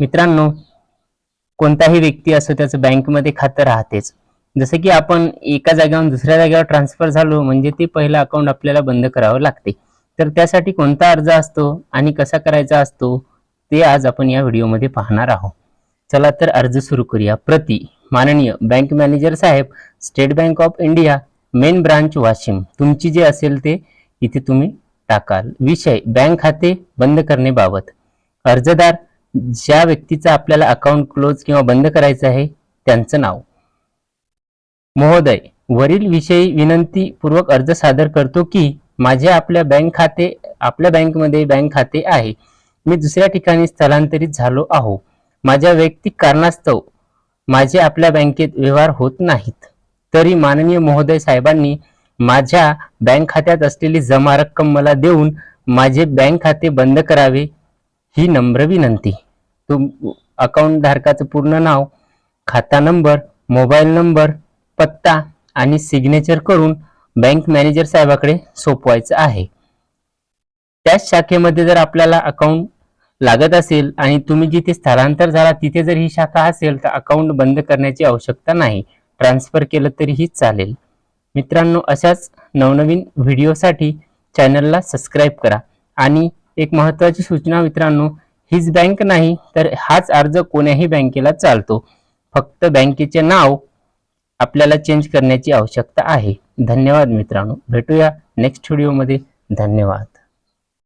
मित्रांनो कोणताही व्यक्ती असो त्याचं बँकमध्ये खातं राहतेच. जसं की आपण एका जागेवरून दुसऱ्या जागेवर ट्रान्सफर झालो म्हणजे ते पहिलं अकाउंट आपल्याला बंद करावं लागते. तर त्यासाठी कोणता अर्ज असतो आणि कसा करायचा असतो ते आज आपण या व्हिडिओमध्ये पाहणार आहोत. चला तर अर्ज सुरू करूया. प्रति माननीय bank manager Saheb State Bank of India main branch Washim. तुमची जे असेल ते इथे तुम्ही टाकाल. विषय बँक खाते बंद करण्याबाबत अर्जदार ज्या व्यक्तीचं आपल्याला अकाउंट क्लोज किंवा बंद करायचं आहे त्यांचं नाव. महोदय वरील विषयी विनंतीपूर्वक अर्ज सादर करतो की माझे आपल्या बँक खाते आपल्या बँकमध्ये बँक खाते आहे. मी दुसऱ्या ठिकाणी स्थलांतरित झालो आहो. माझ्या वैयक्तिक कारणास्तव माझे आपल्या बँकेत व्यवहार होत नाहीत. तरी माननीय महोदय साहेबांनी माझ्या बँक खात्यात असलेली जमा रक्कम मला देऊन माझे बँक खाते बंद करावे ही नम्र विनंती. तुम अकाउंट धारकाचं पूर्ण नाव खाता नंबर मोबाईल नंबर पत्ता आणि सिग्नेचर करून बँक मॅनेजर साहेबाकडे सोपवायचं आहे. त्याच शाखेमध्ये जर आपल्याला अकाउंट लागत असेल आणि तुम्ही जिथे स्थलांतर झाला तिथे जर ही शाखा असेल तर अकाउंट बंद करण्याची आवश्यकता नाही. ट्रान्सफर केलं तरीही चालेल. मित्रांनो अशाच नवनवीन व्हिडिओसाठी चॅनलला सबस्क्राईब करा. आणि एक महत्त्वाची सूचना मित्रांनो हीच बँक नाही तर हाच अर्ज कोण्याही बँकेला चालतो. फक्त बँकेचे नाव आपल्याला चेंज करण्याची आवश्यकता आहे. धन्यवाद मित्रांनो. भेटूया नेक्स्ट व्हिडिओमध्ये धन्यवाद.